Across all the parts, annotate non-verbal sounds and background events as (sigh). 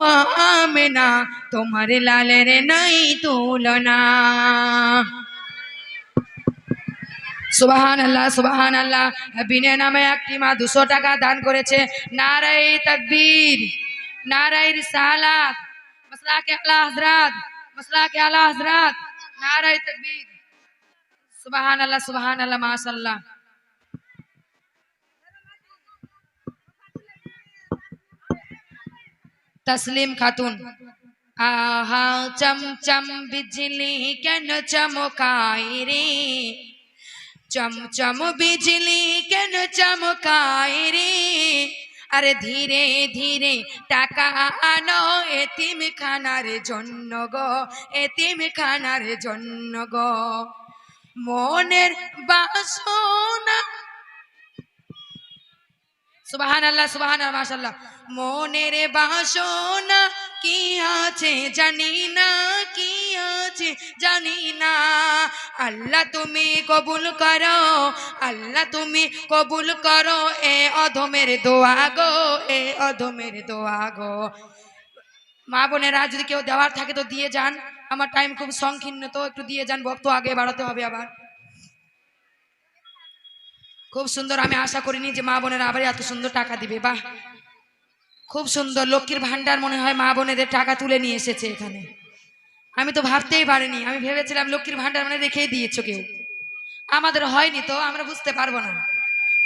আমেনা, তোমার লালের নাই তুলনা। সুবাহান আল্লাহ সুবাহান আল্লাহ বিনে নামে একটি মা দুশো টাকা দান করেছে। নারাই তকবীর নারাই রিসালাত মসলা কে আলা হজরত মসলা কে আলা হজরত নারাই তকবীর। সুবাহান আল্লাহ সুবাহান আল্লাহ মাশাল্লাহ তসলিম খাতুন। আহা চমচম বিজলি কেন চমকাই রে? চমচম বিজলি কেন চমকায় রে? আরে ধীরে ধীরে টাকা আনো এতিম খানার জন্য গো এতিম খানার জন্য গো। মনের বাসনা সুবাহান আল্লাহ সুবাহান মাশাল্লাহ মনের বাসনা কি আছে জানি না, কি আছে জানি না। আল্লাহ তুমি কবুল করো, আল্লাহ তুমি কবুল করো, এ অধমের দোয়া গো, এ অধমের দোয়া গো। মা বোনেরা যদি কেউ দেওয়ার থাকে তো দিয়ে যান, আমার টাইম খুব সংকীর্ণ, তো একটু দিয়ে যান, বক্ত আগে বাড়াতে হবে আবার। খুব সুন্দর আমি আশা করিনি যে মা বোনেরা আবার এত সুন্দর টাকা দিবে বাহ। খুব সুন্দর লক্ষ্মীর ভান্ডার মনে হয় মা বোনেদের টাকা তুলে নিয়ে এসেছে এখানে। আমি তো ভাবতেই পারিনি আমি ভেবেছিলাম লক্ষ্মীর ভান্ডার মানে রেখেই দিয়েছ কেউ। আমাদের হয়নি তো আমরা বুঝতে পারব না।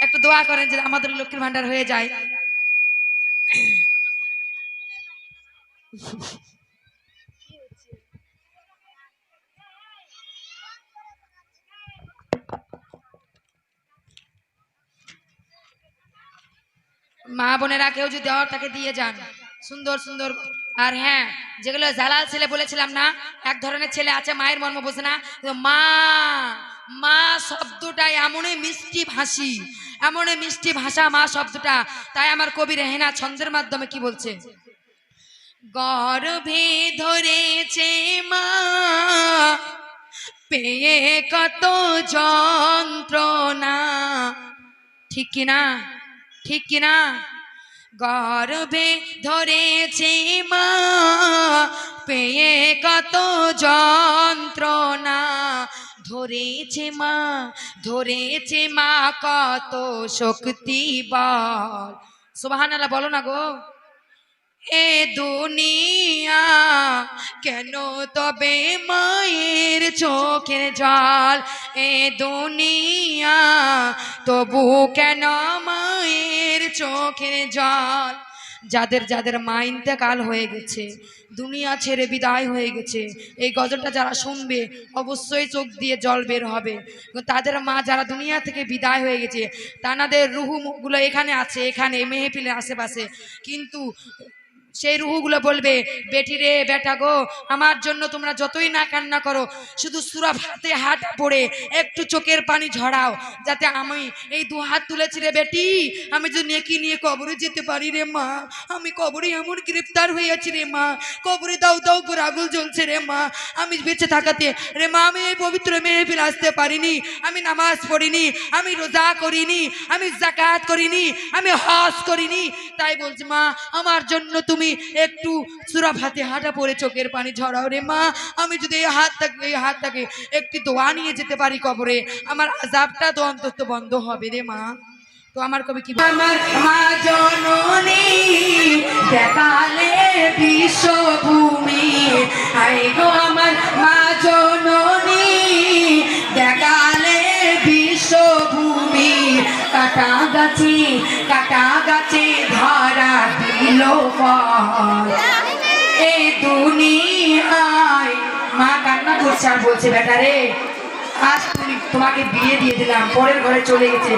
একটু দোয়া করেন যে আমাদের লক্ষ্মীর ভান্ডার হয়ে যায়। (coughs) (coughs) মা বোনেরা কেউ যদি দেওয়ার তাকে দিয়ে যান, সুন্দর সুন্দর। আর হ্যাঁ যেগুলো জালাল ছেলে বলেছিলাম না, এক ধরনের ছেলে আছে, মায়ের মর্ম বোঝে না। মা মা শব্দটা এমনই মিষ্টি ভাষী, এমনই মিষ্টি ভাষা মা শব্দটা। তাই আমার কবি রেহেনা ছন্দের মাধ্যমে কি বলছে? গর্ভে ধরেছে মা, পেয়ে কত যন্ত্রণা। ঠিক কিনা ঠিক কিনা? গর্ভে ধরেছে মা, পেয়ে কত যন্ত্রণা। ধরেছে মা ধরেছে মা, কত শক্তি বল। সুবহানাল্লাহ, বলো না গো। এ দুনিয়া কেন তবে মায়ের চোখের জল? এ দুনিয়া তবু কেন চোখের জল। যাদের যাদের মা ইন্তেকাল হয়ে গেছে, দুনিয়া ছেড়ে বিদায় হয়ে গেছে, এই গজলটা যারা শুনবে, অবশ্যই চোখ দিয়ে জল বের হবে। তাদের মা যারা দুনিয়া থেকে বিদায় হয়ে গেছে, তানাদের রুহু মুখগুলো এখানে আছে, এখানে মেহেপিলের আশেপাশে। কিন্তু সেই রুহুগুলো বলবে, বেটি রে, বেটা গো, আমার জন্য তোমরা যতই না কান্না করো, শুধু সুরা হাতে হাত পড়ে একটু চোখের পানি ঝরাও, যাতে আমি এই দু হাত তুলেছি রে বেটি। আমি যদি নেকি নিয়ে কবরে যেতে পারি রে মা। আমি কবরে এমন গ্রেপ্তার হয়েছি রে মা। কবরে দাও দাও করে আগুল জ্বলছে রে মা। আমি বেঁচে থাকাতে, রে মা, আমি এই পবিত্র মেহফিল আসতে পারিনি। আমি নামাজ পড়িনি, আমি রোজা করিনি, আমি জাকাত করিনি, আমি হজ করিনি। তাই বলছি, মা, আমার জন্য তুমি একটু সুরাফ হাতে হাঁটা পড়ে চোখের পানি ঝরাও রে মা। আমি যদি এই হাতটাকে এই হাতটাকে একটি দোয়া নিয়ে যেতে পারি কবরে, আমার আজাবটা তো অন্তত বন্ধ হবে রে মা। তো আমার কবি কি আমার মা জননী, দেখালে বিশ্বভূমি। আই আমার মা জননী, দেখালে বিশ্বভূমি। কাটা গাছে কাটা গাছে দিল দুনিয়ায় মা কান্না করছে আর বলছে, বেটা রে, আজ তুমি তোমাকে বিয়ে দিয়ে দিলাম, পরের ঘরে চলে গেছে।